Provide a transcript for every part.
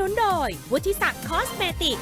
นุนโดยวุฒิศักดิ์คอสเมติก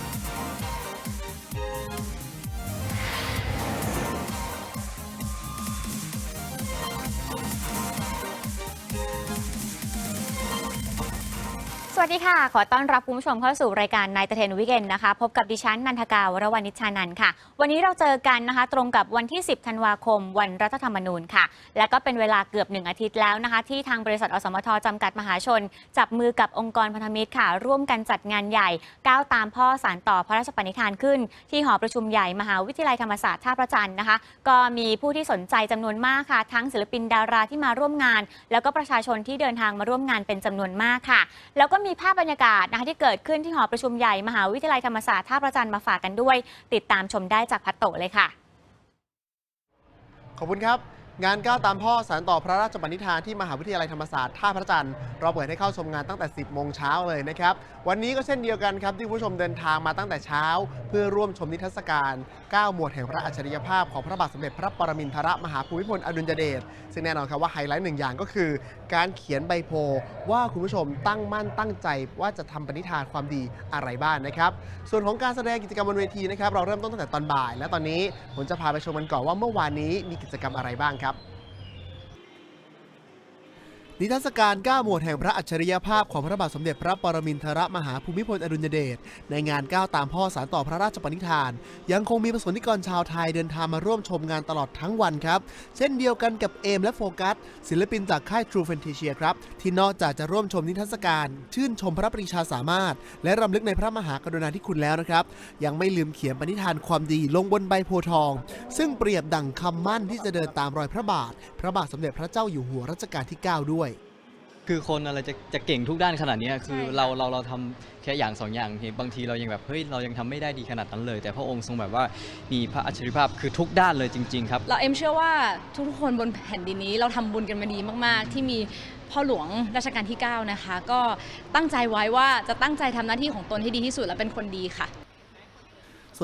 วัสดีค่ะ ขอต้อนรับคุณผู้ชมเข้าสู่รายการนายตะเทนวิกเอนนะคะ พบกับดิฉันนันทกาวรวณิชานันค่ะ วันนี้เราเจอกันนะคะ ตรงกับวันที่ 10 ธันวาคม วันรัฐธรรมนูญค่ะ และก็เป็นเวลาเกือบหนึ่งอาทิตย์แล้วนะคะ ที่ทางบริษัทอสมทจำกัดมหาชน จับมือกับองค์กรพันธมิตรค่ะ ร่วมกันจัดงานใหญ่ก้าวตามพ่อสารต่อพระราชปณิธานขึ้น ที่หอประชุมใหญ่มหาวิทยาลัยธรรมศาสตร์ท่าพระจันทร์นะคะ ก็มีผู้ที่สนใจจำนวนมากค่ะ ทั้งศิลปินดาราที่มาร่วมงาน แล้วก็ประชาชนที่เดินทางมาร่วมงานเป็นจำนวนมากค่ะ แล้วก็มีภาพบรรยากาศนะคะที่เกิดขึ้นที่หอประชุมใหญ่มหาวิทยาลัยธรรมศาสตร์ท่าประจันมาฝากกันด้วย ติดตามชมได้จากพัตโตเลยค่ะ ขอบคุณครับ งานก้าวตามพ่อสารต่อพระราชปณิธานที่มหาวิทยาลัยธรรมศาสตร์ท่าพระจันทร์เราเปิดให้เข้าชมงานตั้งแต่ 10 โมงเช้าเลยนะครับ วันนี้ก็เช่นเดียวกันครับ ที่ผู้ชมเดินทางมาตั้งแต่เช้า เพื่อร่วมชมนิทรรศการ9หมวดแห่งพระอัจฉริยภาพของพระบาทสมเด็จพระปรมินทรมหาภูมิพลอดุลยเดชซึ่งแน่นอนครับว่าไฮไลท์หนึ่งอย่างก็คือ การเขียนใบโพลว่าคุณผู้ชมตั้งมั่นตั้งใจว่าจะทำปณิธานความดีอะไรบ้างนะครับส่วนของการแสดงกิจกรรมบนเวทีนะครับเราเริ่มต้นตั้งแต่ตอนบ่าย และตอนนี้ผมจะพาไปชมกันก่อนว่าเมื่อวานนี้มีกิจกรรมอะไรบ้างครับ นิทรรศการ9หมวดแห่งพระอัจฉริยภาพของพระบาทสมเด็จพระปรมินทรมหาภูมิพลอดุลยเดชในงานก้าวตามพ่อสารต่อพระราชปณิธาน ยังคงมีประสบนิกรชาวไทยเดินทางมาร่วมชมงานตลอดทั้งวันครับ เช่นเดียวกันกับเอมและโฟกัสศิลปินจากค่าย True Fantasia ครับ ที่นอกจากจะร่วมชมนิทรรศการ ชื่นชมพระปรีชาสามารถ และรำลึกในพระมหากรุณาธิคุณแล้วนะครับ ยังไม่ลืมเขียนปณิธานความดีลงบนใบโพธิ์ทอง ซึ่งเปรียบดั่งคำมั่นที่จะเดินตามรอยพระบาท พระบาทสมเด็จพระเจ้าอยู่หัวรัชกาลที่ 9 ด้วย คือคนอะไรจะจะเก่งทุกด้านขนาดเนี้ยคือใช่ค่ะ เราเราเราทำแค่อย่างสองอย่างเห็นบางทีเรายังแบบเฮ้ยเรายังทำไม่ได้ดีขนาดนั้นเลย แต่พระองค์ทรงแบบว่ามีพระอัจฉริยภาพคือทุกด้านเลยจริง ๆ ครับ เราเอ็มเชื่อว่าทุกๆคนบนแผ่นดินนี้เราทำบุญกันมาดีมาก ๆ ที่มีพ่อหลวงรัชกาลที่ 9 นะคะ ก็ตั้งใจไว้ว่าจะตั้งใจทำหน้าที่ของตนให้ดีที่สุดและเป็นคนดีค่ะ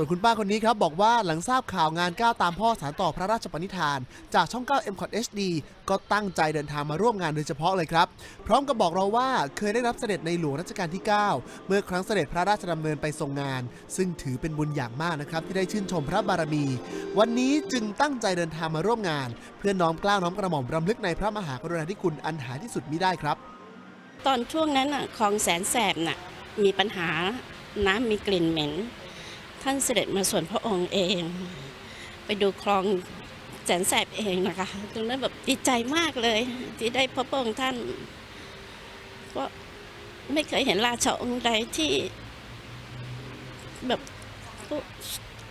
ส่วนคุณป้าคนนี้ครับบอกว่าหลังทราบข่าวงานก้าวตามพ่อสารต่อพระราชปณิธาน จากช่อง 9 m c o t HD ก็ตั้งใจเดินทางมาร่วมงานโดยเฉพาะเลยครับ พร้อมกับบอกเราว่าเคยได้รับเสด็จในหลวงรัชกาลที่ 9 เมื่อครั้งเสด็จพระราชดำเนินไปทรงงาน ซึ่งถือเป็นบุญอย่างมากนะครับที่ได้ชื่นชมพระบารมี วันนี้จึงตั้งใจเดินทางมาร่วมงาน เพื่อน้อมเกล้าน้อมกระหม่อมรำลึกในพระมหากรุณาธิคุณอันหาที่สุดมิได้ครับ ตอนช่วงนั้นน่ะคลองแสนแสบน่ะมีปัญหาน้ำมีกลิ่นเหม็น ท่านเสด็จมาส่วนพระองค์เอง ไปดูคลองแสนแสบเองนะคะตรงนั้นแบบดีใจมากเลย ที่ได้พบพระองค์ท่านก็ไม่เคยเห็นราชาองค์ใดที่ แบบ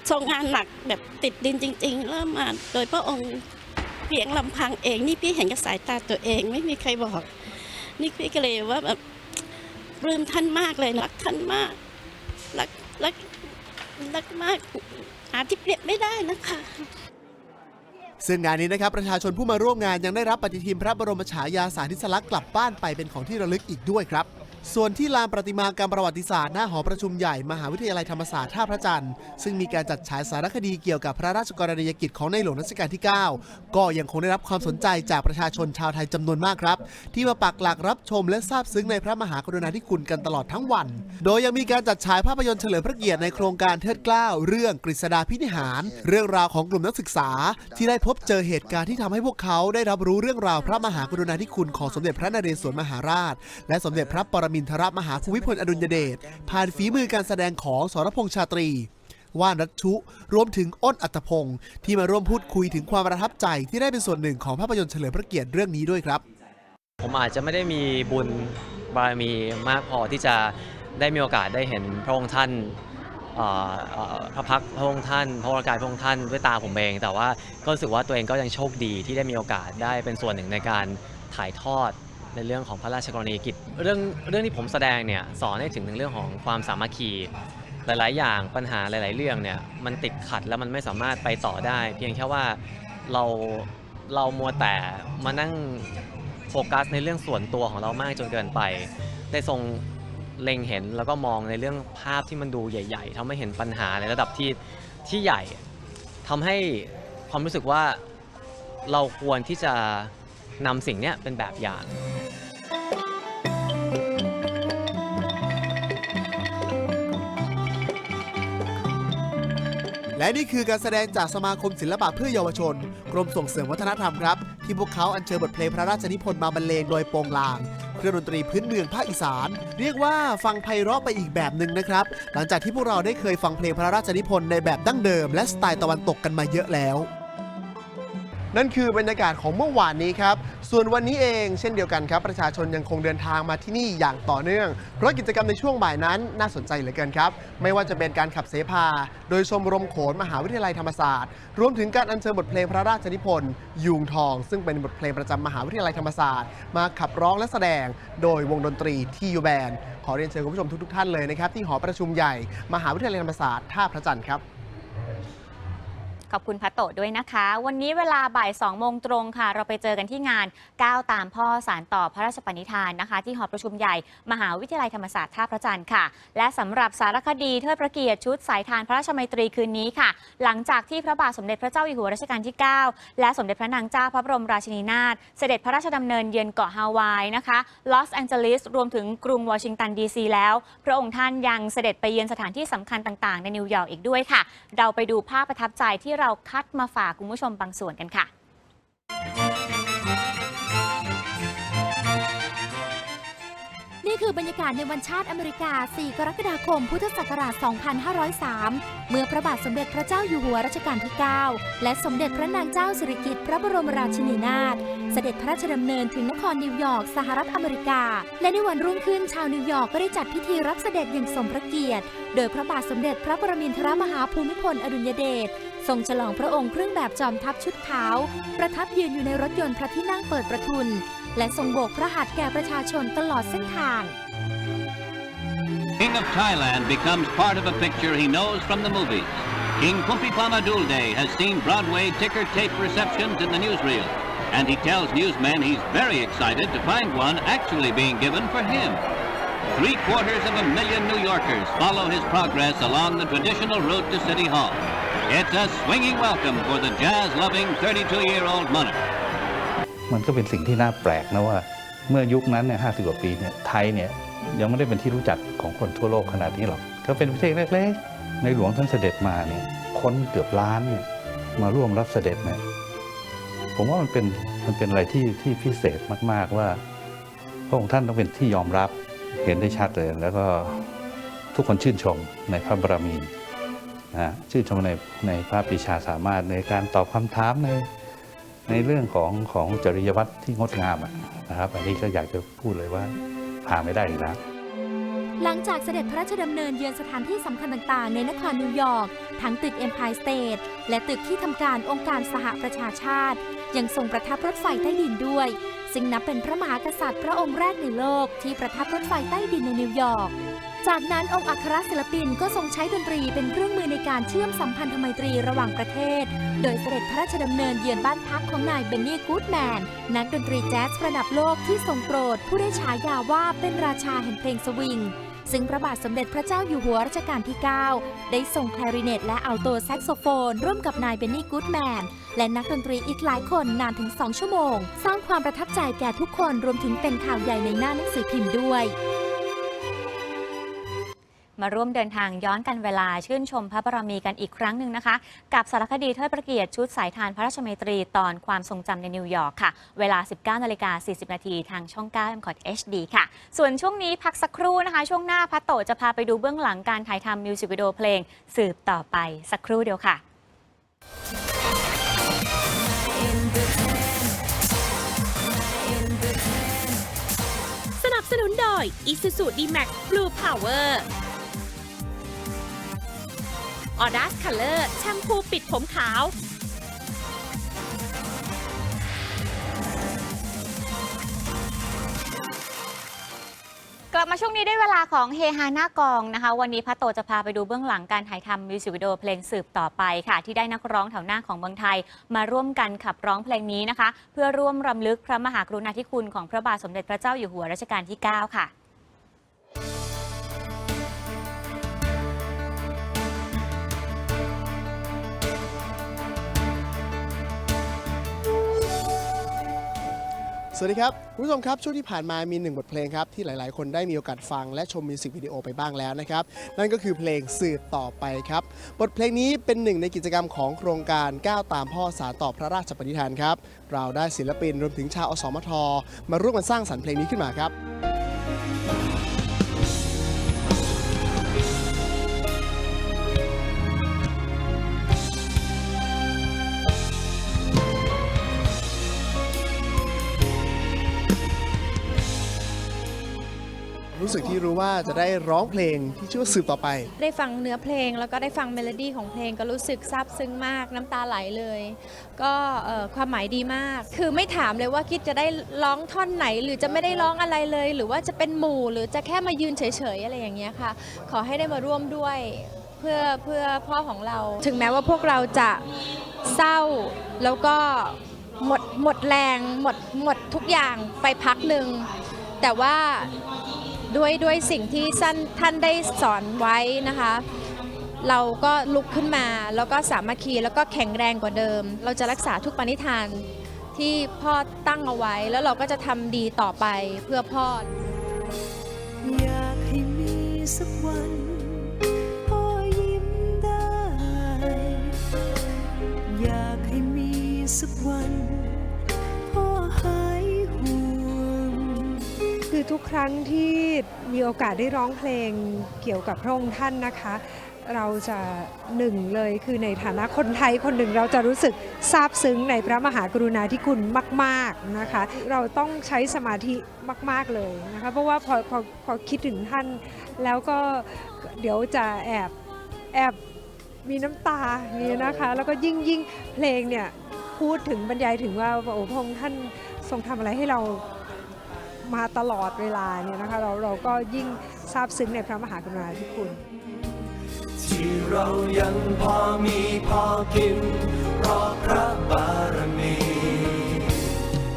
ทรงงานหนักแบบติดดินจริงๆแล้วมาโดยพระองค์เพียงลำพังเองนี่พี่เห็นกับสายตาตัวเอง ไม่มีใครบอก นี่พี่ก็เลยว่าแบบปลื้มท่านมากเลยรักท่านมากรักรัก รักมากหาที่เปรียบไม่ได้นะคะ ซึ่งงานนี้นะครับประชาชนผู้มาร่วมงานยังได้รับปฏิทินพระบรมฉายาสาธิสลักษณ์กลับบ้านไปเป็นของที่ระลึกอีกด้วยครับ ส่วนที่ลานประติมากรรมประวัติศาสตร์หน้าหอประชุมใหญ่ มหาวิทยาลัยธรรมศาสตร์ท่าพระจันทร์ซึ่งมีการจัดฉายสารคดีเกี่ยวกับพระราชกรณียกิจของในหลวงรัชกาลที่ 9 ก็ยังคงได้รับความสนใจจากประชาชนชาวไทยจำนวนมากครับ ที่มาปักหลักรับชมและซาบซึ้งในพระมหากรุณาธิคุณกันตลอดทั้งวัน โดยยังมีการจัดฉายภาพยนตร์เฉลิมพระเกียรติในโครงการเทิดเกล้าเรื่องกฤษดาพินิหาร เรื่องราวของกลุ่มนักศึกษา ที่ได้พบเจอเหตุการณ์ที่ทำให้พวกเขาได้รับรู้เรื่องราวพระมหากรุณาธิคุณของสมเด็จพระนเรศวรมหาราช และสมเด็จพระปรมิินทรมหาภูมิพลอดุลยเดชผ่านฝีมือการแสดงของสรพงษ์ชาตรี ว่านรัชชุ รวมถึงอ้นอัตพงศ์ที่มาร่วมพูดคุยถึงความประทับใจที่ได้เป็นส่วนหนึ่งของภาพยนตร์เฉลิมพระเกียรติเรื่องนี้ด้วยครับ ผมอาจจะไม่ได้มีบุญบารมีมากพอที่จะได้มีโอกาสได้เห็นพระองค์ท่านพระพักพระองค์ท่าน พระวรกายพระองค์ท่านด้วยตาผมเอง แต่ว่าก็รู้สึกว่าตัวเองก็ยังโชคดีที่ได้มีโอกาสได้เป็นส่วนหนึ่งในการถ่ายทอด ในเรื่องของพระราชกรณียกิจ เรื่องเรื่องที่ผมแสดงเนี่ยสอนให้ถึงเรื่องของความสามัคคีหลาย ๆ อย่างปัญหาหลาย ๆ เรื่องเนี่ยมันติดขัดแล้วมันไม่สามารถไปต่อได้ เพียงแค่ว่าเราเรามัวแต่มานั่งโฟกัสในเรื่องส่วนตัวของเรามากจนเกินไป ได้ทรงเล็งเห็นแล้วก็มองในเรื่องภาพที่มันดูใหญ่ ๆทำให้เห็นปัญหาในระดับที่ที่ใหญ่ทำให้ความรู้สึกว่าเราควรที่จะ นำสิ่งนี้เป็นแบบอย่าง และนี่คือการแสดงจากสมาคมศิลปะเพื่อเยาวชน กรมส่งเสริมวัฒนธรรมครับ ที่พวกเขาอัญเชิญบทเพลงพระราชนิพนธ์มาบรรเลงโดยโปงลางเครื่องดนตรีพื้นเมืองภาคอีสาน เรียกว่าฟังไพเราะไปอีกแบบหนึ่งนะครับ หลังจากที่พวกเราได้เคยฟังเพลงพระราชนิพนธ์ในแบบดั้งเดิม และสไตล์ตะวันตกกันมาเยอะแล้ว นั่นคือบรรยากาศของเมื่อวานนี้ครับ ส่วนวันนี้เองเช่นเดียวกันครับ ประชาชนยังคงเดินทางมาที่นี่อย่างต่อเนื่อง เพราะกิจกรรมในช่วงบ่ายนั้นน่าสนใจเหลือเกินครับ ไม่ว่าจะเป็นการขับเสพา โดยชมรมโขนมหาวิทยาลัยธรรมศาสตร์ รวมถึงการอัญเชิญบทเพลงพระราชนิพนธ์ยูงทอง ซึ่งเป็นบทเพลงประจำมหาวิทยาลัยธรรมศาสตร์ มาขับร้องและแสดง โดยวงดนตรีที่ยูแบนขอเรียนเชิญคุณผู้ชมทุกๆท่านเลยนะครับที่หอประชุมใหญ่มหาวิทยาลัยธรรมศาสตร์ท่าพระจันทร์ครับ ขอบคุณพัตโตด้วยนะคะ วันนี้เวลาบ่าย2โมงตรงค่ะ เราไปเจอกันที่งานก้าวตามพ่อสารต่อพระราชปณิธานนะคะ ที่หอประชุมใหญ่ มหาวิทยาลัยธรรมศาสตร์ท่าพระจันทร์ค่ะ และสำหรับสารคดีเทิดพระเกียรติชุดสายทานพระราชมัยตรีคืนนี้ค่ะ หลังจากที่พระบาทสมเด็จพระเจ้าอยู่หัวรัชกาลที่ 9 และสมเด็จพระนางเจ้าพระบรมราชินีนาถเสด็จพระราชดำเนินเยือนเกาะฮาวายนะคะลอสแองเจลิสรวมถึงกรุงวอชิงตันดีซีแล้ว พระองค์ท่านยังเสด็จไปเยือนสถานที่สำคัญต่างๆ ในนิวยอร์กอีกด้วยค่ะ เราไปดูภาพประทับใจที่เราคัดมาฝากคุณผู้ชมบางส่วนกันค่ะนี่คือบรรยากาศในวันชาติอเมริกา 4 กรกฎาคม พุทธศักราช 2503 เมื่อพระบาทสมเด็จพระเจ้าอยู่หัวรัชกาลที่ 9 และสมเด็จพระนางเจ้าสิริกิติ์พระบรมราชินีนาถ เสด็จพระราชดำเนินถึงนครนิวยอร์ก สหรัฐอเมริกา และในวันรุ่งขึ้นชาวนิวยอร์กก็ได้จัดพิธีรับเสด็จอย่างสมพระเกียรติ โดยพระบาทสมเด็จพระปรมินทรมหาภูมิพลอดุลยเดช ทรงฉลองพระองค์เครื่องแบบจอมทัพชุดขาว ประทับยืนอยู่ในรถยนต์พระที่นั่งเปิดประทุน และทรงโบกพระหัตถ์แก่ประชาชนตลอดเส้นทาง King of Thailand becomes part of a picture he knows from the movies. King Pumpipama Dulde has seen Broadway ticker tape receptions in the newsreel, and he tells newsmen he's very excited to find one actually being given for him. Three quarters of a million New Yorkers follow his progress along the traditional route to City Hall. It's a swinging welcome for the jazz-loving 32-year-old monarch. มันก็เป็นสิ่งที่น่าแปลกนะว่า เมื่อยุคนั้นเนี่ยห้กว่าปีเนี่ยไทยเนี่ยยังไม่ได้เป็นที่รู้จักของคนทั่วโลกขนาดนี้หรอกก็เป็นประเทศเล็กๆ ในหลวงท่านเสด็จมาเนี่ยคนเกือบล้านเนี่ยมาร่วมรับเสด็จเนี่ยผมว่ามันเป็นมันเป็นอะไรที่ที่พิเศษมากๆว่า พระองค์ท่านต้องเป็นที่ยอมรับเห็นได้ชัดเลย แล้วก็ทุกคนชื่นชมในพระบารมี นะชื่นชมในในพระปรีชาสามารถในการตอบคำถามในในเรื่องของของจริยวัตรที่งดงามนะครับ อันนี้ก็อยากจะพูดเลยว่าผ่านไม่ได้อีกแล้วหลังจากเสด็จพระราชดำเนินเยือนสถานที่สำคัญต่างๆ ในนครนิวยอร์ก ทั้งตึก Empire State และตึกที่ทำการองค์การสหประชาชาติ ยังทรงประทับรถไฟใต้ดินด้วย ซึ่งนับเป็นพระมหากษัตริย์พระองค์แรกในโลกที่ประทับรถไฟใต้ดินในนิวยอร์ก จากนั้นองค์อัครศิลปินก็ทรงใช้ดนตรีเป็นเครื่องมือในการเชื่อมสัมพันธไมตรีระหว่างประเทศ โดยเสด็จพระราชดำเนินเยือนบ้านพักของนายเบนนี่กูดแมน นักดนตรีแจ๊สระดับโลกที่ทรงโปรด ผู้ได้ฉายาว่าเป็นราชาแห่งเพลงสวิง ซึ่งพระบาทสมเด็จพระเจ้าอยู่หัวรัชกาลที่ 9 ได้ส่งแคลริเนตและอัลโตแซกโซโฟน ร่วมกับนายเบนนี่กูดแมน และนักดนตรีอีกหลายคนนานถึง 2 ชั่วโมง สร้างความประทับใจแก่ทุกคนรวมถึงเป็นข่าวใหญ่ในหน้าหนังสือพิมพ์ด้วย มาร่วมเดินทางย้อนกันเวลาชื่นชมพระบารมีกันอีกครั้งหนึ่งนะคะ กับสารคดีเทิดพระเกียรติชุดสายทานพระราชมตรีตอนความทรงจำในนิวยอร์กค่ะ เวลา 19นาฬิกา40 นาทีทางช่อง 9 m c o t HD ค่ะ ส่วนช่วงนี้พักสักครู่นะคะ ช่วงหน้าพัตโตจะพาไปดูเบื้องหลังการถ่ายทำมิวสิกวิดีโอเพลง สืบต่อไปสักครู่เดียวค่ะสนับสนุนโดย Isuzu D-Max Blue Power Audace Color แชมพูปิดผมขาว กลับมาช่วงนี้ได้เวลาของเฮฮาหน้ากองนะคะ วันนี้พัตโตจะพาไปดูเบื้องหลังการถ่ายทำมิวสิกวิดีโอเพลงสืบต่อไปค่ะ ที่ได้นักร้องแถวหน้าของเมืองไทย มาร่วมกันขับร้องเพลงนี้นะคะ เพื่อร่วมรำลึกพระมหากรุณาธิคุณของพระบาทสมเด็จพระเจ้าอยู่หัวรัชกาลที่ 9 ค่ะ สวัสดีครับคุณผู้ชมครับช่วงที่ผ่านมามีหนึ่งบทเพลงครับที่หลาย ๆ คนได้มีโอกาสฟังและชมมิวสิกวิดีโอไปบ้างแล้วนะครับ นั่นก็คือเพลงสืบต่อไปครับ บทเพลงนี้เป็นหนึ่งในกิจกรรมของโครงการก้าวตามพ่อสารต่อพระราชปณิธานครับ เราได้ศิลปินรวมถึงชาวอสมท มาร่วมกันสร้างสรรค์เพลงนี้ขึ้นมาครับ สึกที่รู้ว่าจะได้ร้องเพลงที่ชื่อว่าสืบต่อไป ได้ฟังเนื้อเพลงแล้วก็ได้ฟังเมโลดี้ของเพลงก็รู้สึกซาบซึ้งมากน้ำตาไหลเลย ก็เอ่อความหมายดีมาก คือไม่ถามเลยว่าคิดจะได้ร้องท่อนไหน หรือจะไม่ได้ร้องอะไรเลย หรือว่าจะเป็นหมู่หรือจะแค่มายืนเฉยๆอะไรอย่างเงี้ยค่ะ ขอให้ได้มาร่วมด้วยเพื่อเพื่อพ่อของเรา ถึงแม้ว่าพวกเราจะเศร้าแล้วก็หมดหมดแรงหมดหมดทุกอย่างไปพักหนึ่ง แต่ว่า ด้วยด้วยสิ่งที่ท่านได้สอนไว้นะคะ เราก็ลุกขึ้นมาแล้วก็สามัคคีแล้วก็แข็งแรงกว่าเดิม เราจะรักษาทุกปณิธานที่พ่อตั้งเอาไว้แล้วเราก็จะทำดีต่อไปเพื่อพ่ออยากให้มีสักวันพ่อยิ้มได้ อยากให้มีสักวันพ่อหาย คือทุกครั้งที่มีโอกาสได้ร้องเพลงเกี่ยวกับพระองค์ท่านนะคะ เราจะหนึ่งเลยคือในฐานะคนไทยคนหนึ่งเราจะรู้สึกซาบซึ้งในพระมหากรุณาธิคุณมาก ๆนะคะ เราต้องใช้สมาธิมาก ๆเลยนะคะเพราะว่าพอพอพอคิดถึงท่าน แล้วก็เดี๋ยวจะแอบแอบมีน้ำตานี้นะคะ แล้วก็ยิ่งยิ่งเพลงเนี่ยพูดถึงบรรยายถึงว่าโอ้พระองค์ท่านทรงทำอะไรให้เรา มาตลอดเวลาเนี่ยนะคะเราเราก็ยิ่งซาบซึ้งในพระมหากรุณาธิคุณ ที่เรายังพอมีพอกินเพราะพระบารมี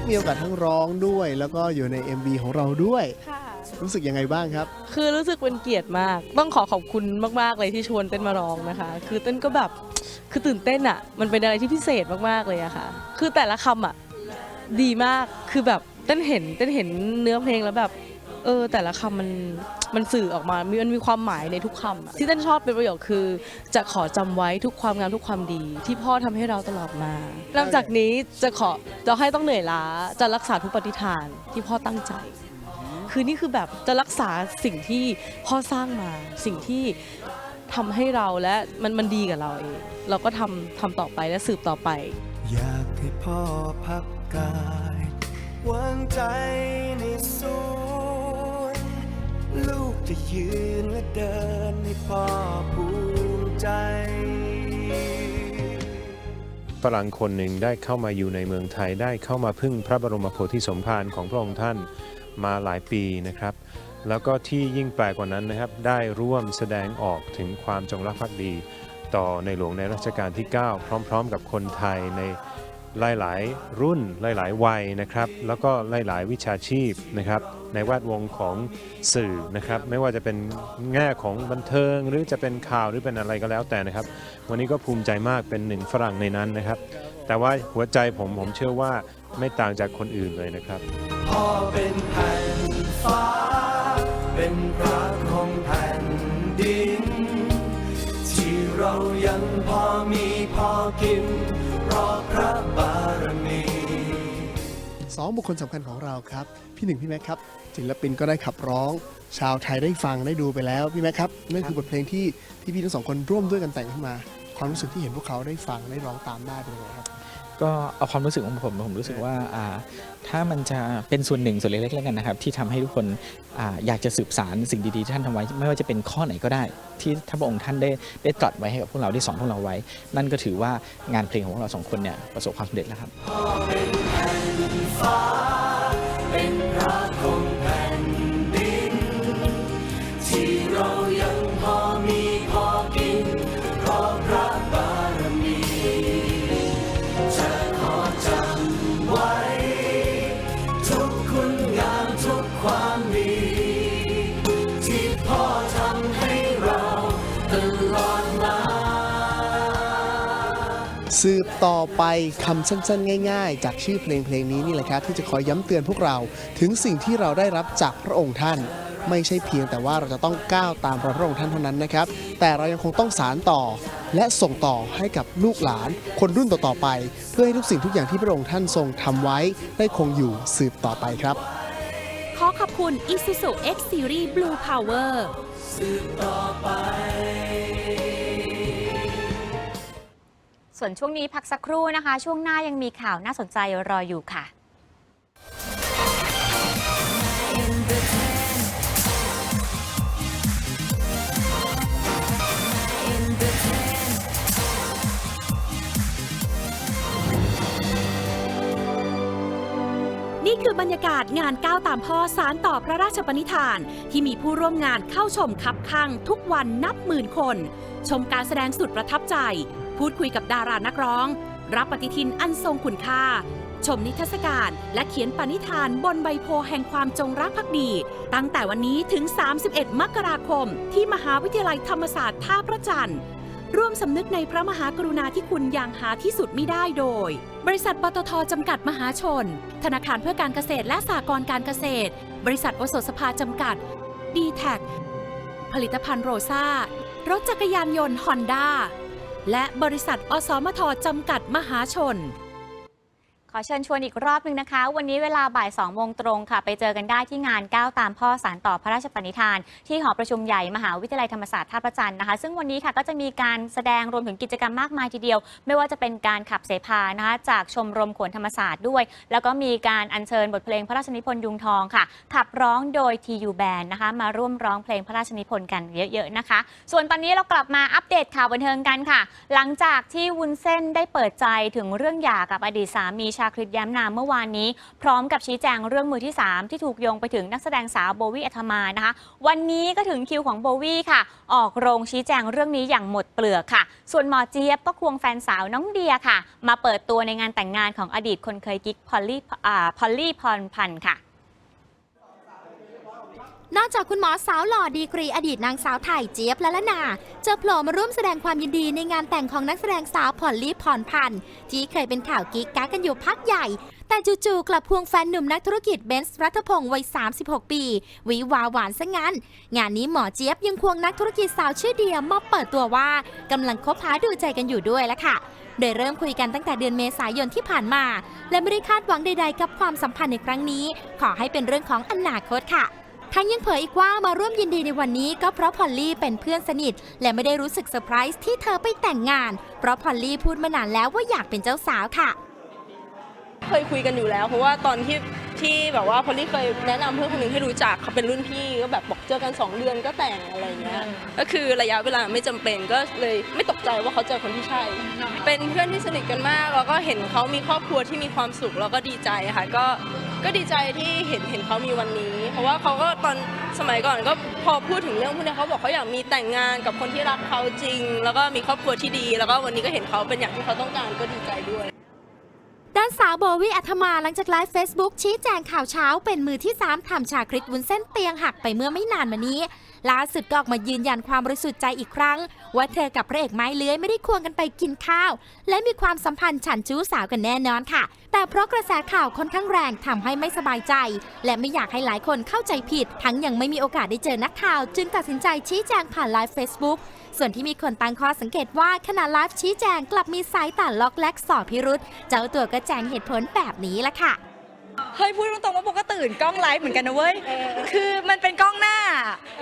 มีโอกาสทั้งร้องด้วยแล้วก็อยู่ใน MV ของเราด้วยค่ะรู้สึกยังไงบ้างครับ คือรู้สึกเป็นเกียรติมาก ต้องขอขอบคุณมากๆเลยที่ชวนเต้นมาร้องนะคะ คือเต้นก็แบบคือตื่นเต้นอะ่ะ มันเป็นอะไรที่พิเศษมากๆเลยอะค่ะ คือแต่ละคำอะ่ะดีมากคือแบบเต้นเห็นเต้นเห็นเนื้อเพลงแล้วแบบ เออ แต่ละคำมันมันสื่อออกมา มันมีความหมายในทุกคำอะที่เต้นชอบเป็นประโยคคือ จะขอจำไว้ทุกความงามทุกความดี ที่พ่อทำให้เราตลอดมาหลังจากนี้จะขอจะให้ต้องเหนื่อยล้าจะรักษาทุกปฏิฐานที่พ่อตั้งใจ คือนี่คือแบบจะรักษาสิ่งที่พ่อสร้างมา สิ่งที่ทำให้เราและมันมันดีกับเราเอง เราก็ทำทำต่อไปและสืบต่อไป อยากให้พ่อพักกาย วางใจในสวนลูกจะยืนและเดินให้พ่อภูมิใจ ฝรั่งคนหนึ่งได้เข้ามาอยู่ในเมืองไทยได้เข้ามาพึ่งพระบรมโพธิสมภารของพระองค์ท่านมาหลายปีนะครับ แล้วก็ที่ยิ่งแปลกกว่านั้นนะครับ ได้ร่วมแสดงออกถึงความจงรักภักดี ต่อในหลวงในรัชกาลที่ 9 พร้อม ๆ กับคนไทยใน หลายๆ รุ่นหลาย ๆ วัยนะครับ แล้วก็หลาย ๆ วิชาชีพนะครับ ในแวดวงของสื่อนะครับ ไม่ว่าจะเป็นแง่ของบันเทิง หรือจะเป็นข่าวหรือเป็นอะไรก็แล้วแต่นะครับ วันนี้ก็ภูมิใจมากเป็นหนึ่งฝรั่งในนั้นนะครับ แต่ว่าหัวใจผมผมเชื่อว่าไม่ต่างจากคนอื่นเลยนะครับพ่อเป็นแผ่นฟ้า เป็นพระของแผ่นดิน ที่เรายังพอมีพอกิน ราะพระบารมีสองบุคคลสำคัญของเราครับ พี่หนึ่งพี่แม็กครับศิลปินก็ได้ขับร้อง ชาวไทยได้ฟังได้ดูไปแล้วพี่แม็กครับนั่นคือบทเพลงที่พี่ๆทั้งสองคนร่วมด้วยกันแต่งขึ้นมา ความรู้สึกที่เห็นพวกเขาได้ฟังได้ร้องตามได้เป็นยังไงครับ ก็เอาความรู้สึกของผมผมรู้สึกว่าถ้ามันจะเป็นส่วนหนึ่งส่วนเล็กๆแล้วกันนะครับ ที่ทำให้ทุกคนออยากจะสืบสารสิ่งดีๆที่ท่านทำไว้ ไม่ว่าจะเป็นข้อไหนก็ได้ ที่ท่านพระองค์ท่านได้ได้ตรัสไว้ให้กับพวกเราได้สอนพวกเราไว้ นั่นก็ถือว่างานเพลงของพวกเราสองคนเนี่ยประสบความสำเร็จแล้วครับ ต่อไปคำสั้นๆ ง่ายๆ จากชื่อเพลงเพลงนี้นี่แหละครับที่จะคอยย้ำเตือนพวกเราถึงสิ่งที่เราได้รับจากพระองค์ท่าน ไม่ใช่เพียงแต่ว่าเราจะต้องก้าวตามรอยพระองค์ท่านเท่านั้นนะครับ แต่เรายังคงต้องสารต่อ และส่งต่อให้กับลูกหลาน คนรุ่นต่อๆไป เพื่อให้ทุกสิ่งทุกอย่างที่พระองค์ท่านทรงทำไว้ได้คงอยู่สืบต่อไปครับ ขอขอบคุณ Isuzu X Series Blue Power ส่ ส่วนช่วงนี้พักสักครู่นะคะ ช่วงหน้ายังมีข่าวน่าสนใจรออยู่ค่ะนี่คือบรรยากาศงานก้าวตามพ่อสารต่อพระราชปณิธาน ที่มีผู้ร่วมงานเข้าชมคับข้างทุกวันนับหมื่นคน ชมการแสดงสุดประทับใจ พูดคุยกับดารานักร้อง รับปฏิทินอันทรงคุณค่า ชมนิทรรศการและเขียนปณิธานบนใบโพแห่งความจงรักภักดี ตั้งแต่วันนี้ถึง 31 มกราคม ที่มหาวิทยาลัยธรรมศาสตร์ท่าพระจันทร์ร่วมสำนึกในพระมหากรุณาธิคุณอย่างหาที่สุดไมิได้โดย บริษัทปตทจำกัดมหาชน ธนาคารเพื่อการเกษตรและสหกรณ์การเกษตร บริษัทโอสถสภาจำกัด d t แทผลิตภัณฑ์โรซ่ารถจักรยานยนต์ฮอนด้า และบริษัทอสมทจำกัดมหาชน ขอเชิญชวนอีกรอบหนึ่งนะคะ วันนี้เวลาบ่าย2โมงตรงค่ะ ไปเจอกันได้ที่งานก้าวตามพ่อสารต่อพระราชปณิธาน ที่หอประชุมใหญ่มหาวิทยาลัยธรรมศาสตร์ท่าพระจันทร์นะคะ ซึ่งวันนี้ค่ะก็จะมีการแสดงรวมถึงกิจกรรมมากมายทีเดียว ไม่ว่าจะเป็นการขับเสพานะคะจากชมรมขวนธรรมศาสตร์ด้วย แล้วก็มีการอัญเชิญบทเพลงพระราชนิพนธ์ยุงทองค่ะ ขับร้องโดย TU Band นะคะ มาร่วมร้องเพลงพระราชนิพนธ์กันเยอะๆนะคะ ส่วนตอนนี้เรากลับมาอัปเดตข่าวบันเทิงกันค่ะ หลังจากที่วุ้นเส้นได้เปิดใจถึงเรื่องหย่ากับอดีตสามีชาคริตแย้มนามเมื่อวานนี้ พร้อมกับชี้แจงเรื่องมือที่ 3 ที่ถูกโยงไปถึงนักแสดงสาวโบวี่อัธมานะคะ วันนี้ก็ถึงคิวของโบวี่ค่ะ ออกโรงชี้แจงเรื่องนี้อย่างหมดเปลือกค่ะ ส่วนหมอเจี๊ยบก็ควงแฟนสาวน้องเดียค่ะ มาเปิดตัวในงานแต่งงานของอดีตคนเคยกิ๊กพอลลี่พอลลี่พรพันธ์ค่ะ นอกจากคุณหมอสาวหล่อดีกรีอดีตนางสาวไทยเจี๊ยบและละนาจะโผล่มาร่วมแสดงความยินดีในงานแต่งของนักแสดงสาวพอลลี่พรพันธ์ที่เคยเป็นข่าวกิ๊กกักกันอยู่พักใหญ่ แต่จู่ๆกลับพวงแฟนหนุ่มนักธุรกิจเบนซ์รัฐพงศ์วัย 36 ปีวิวาหวานซะงั้น งานนี้หมอเจี๊ยบยังควงนักธุรกิจสาวชื่อเดียมาเปิดตัวว่ากำลังคบหาดูใจกันอยู่ด้วยละค่ะโดยเริ่มคุยกันตั้งแต่เดือนเมษายนที่ผ่านมา และไม่ได้คาดหวังใด ๆ กับความสัมพันธ์ในครั้งนี้ ขอให้เป็นเรื่องของอนาคตค่ะ ทั้งยังเผยอีกว่ามาร่วมยินดีในวันนี้ก็เพราะพอลลี่เป็นเพื่อนสนิท และไม่ได้รู้สึกเซอร์ไพรส์ที่เธอไปแต่งงาน เพราะพอลลี่พูดมานานแล้วว่าอยากเป็นเจ้าสาวค่ะ เคยคุยกันอยู่แล้ว เพราะว่าตอนที่ที่แบบว่าพอลลี่เคยแนะนำเพื่อนคนหนึ่งให้รู้จักเขาเป็นรุ่นพี่ก็แบบบอกเจอกัน 2 เดือนก็แต่งอะไรเงี้ยก็คือระยะเวลาไม่จำเป็นก็เลยไม่ตกใจว่าเขาเจอคนที่ใช่ เป็นเพื่อนที่สนิทกันมากแล้วก็เห็นเขามีครอบครัวที่มีความสุขแล้วก็ดีใจค่ะก็ ก็ดีใจที่เห็นเห็นเขามีวันนี้ เพราะว่าเขาก็ตอนสมัยก่อนก็พอพูดถึงเรื่องพวกนี้เขาบอกเขาอยากมีแต่งงานกับคนที่รักเขาจริง แล้วก็มีครอบครัวที่ดี แล้วก็วันนี้ก็เห็นเขาเป็นอย่างที่เขาต้องการก็ดีใจด้วย ด้านสาวโบวี่อัธมาหลังจากไลฟ์เฟซบุ๊กชี้แจงข่าวเช้าเป็นมือที่ 3ทำชาคริตวุ้นเส้นเตียงหักไปเมื่อไม่นานมานี้ ล่าสุดก็ออกมายืนยันความบริสุทธิ์ใจอีกครั้ง ว่าเธอกับพระเอกไม้เลื้อยไม่ได้ควงกันไปกินข้าว และมีความสัมพันธ์ฉันชู้สาวกันแน่นอนค่ะ แต่เพราะกระแสข่าวค่อนข้างแรงทำให้ไม่สบายใจ และไม่อยากให้หลายคนเข้าใจผิด ทั้งยังไม่มีโอกาสได้เจอนักข่าว จึงตัดสินใจชี้แจงผ่านไลฟ์เฟซบุ๊กส่วนที่มีคนตั้งข้อสังเกตว่าขณะไลฟ์ชี้แจงกลับมีสายตาล็อกแลกสอบพิรุษเจ้าตัวก็แจงเหตุผลแบบนี้ละค่ะ เฮ้ยพูดตรงๆว่าโบก็ตื่นกล้องไลฟ์เหมือนกันนะเว้ย คือมันเป็นกล้องหน้า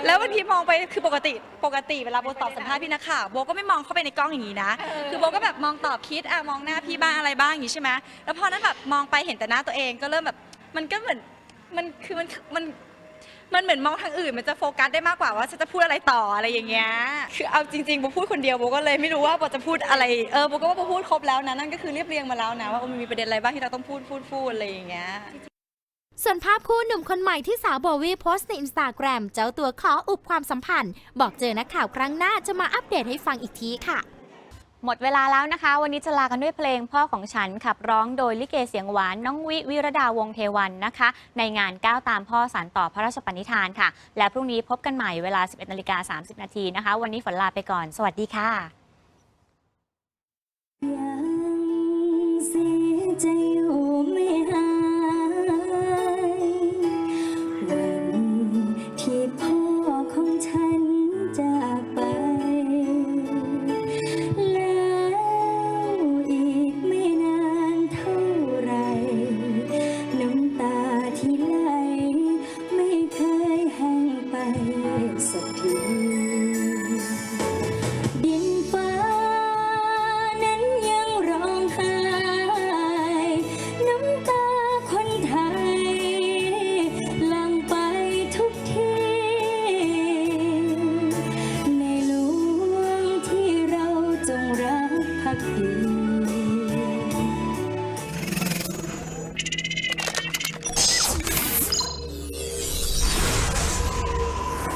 แล้วบางทีมองไปคือปกติปกติเวลาโบตอบสัมภาษณ์พี่นักข่าวโบก็ไม่มองเข้าไปในกล้องอย่างนี้นะ คือโบก็แบบมองตอบคิดอะมองหน้าพี่บ้างอะไรบ้างอย่างนี้ใช่ไหมแล้วพอนั้นแบบมองไปเห็นแต่หน้าตัวเองก็เริ่มแบบมันก็เหมือนมันคือมันมัน มันเหมือนมองทางอื่น มันจะโฟกัสได้มากกว่าว่าฉันจะพูดอะไรต่ออะไรอย่างเงี้ย คือเอาจริงๆโบพูดคนเดียวโบก็เลยไม่รู้ว่าโบจะพูดอะไร เออโบก็ว่าโบพูดครบแล้วนะ นั่นก็คือเรียบเรียงมาแล้วนะ ว่ามันมีประเด็นอะไรบ้างที่เราต้องพูดพูดพูดอะไรอย่างเงี้ย ส่วนภาพคู่หนุ่มคนใหม่ที่สาวโบวี่โพสต์ในอินสตาแกรมเจ้าตัวขออุบความสัมพันธ์ บอกเจอนักข่าวครั้งหน้าจะมาอัปเดตให้ฟังอีกทีค่ะ หมดเวลาแล้วนะคะ วันนี้จะลากันด้วยเพลงพ่อของฉันขับร้องโดยลิเกเสียงหวาน น้องวิวิรดาวงเทวันนะคะ ในงานก้าวตามพ่อสารต่อพระราชปณิธานค่ะ และพรุ่งนี้พบกันใหม่เวลา 11นาฬิกา30 นาทีนะคะ วันนี้ฝนลาไปก่อน สวัสดีค่ะยังเสียใจอยู่ไม่หา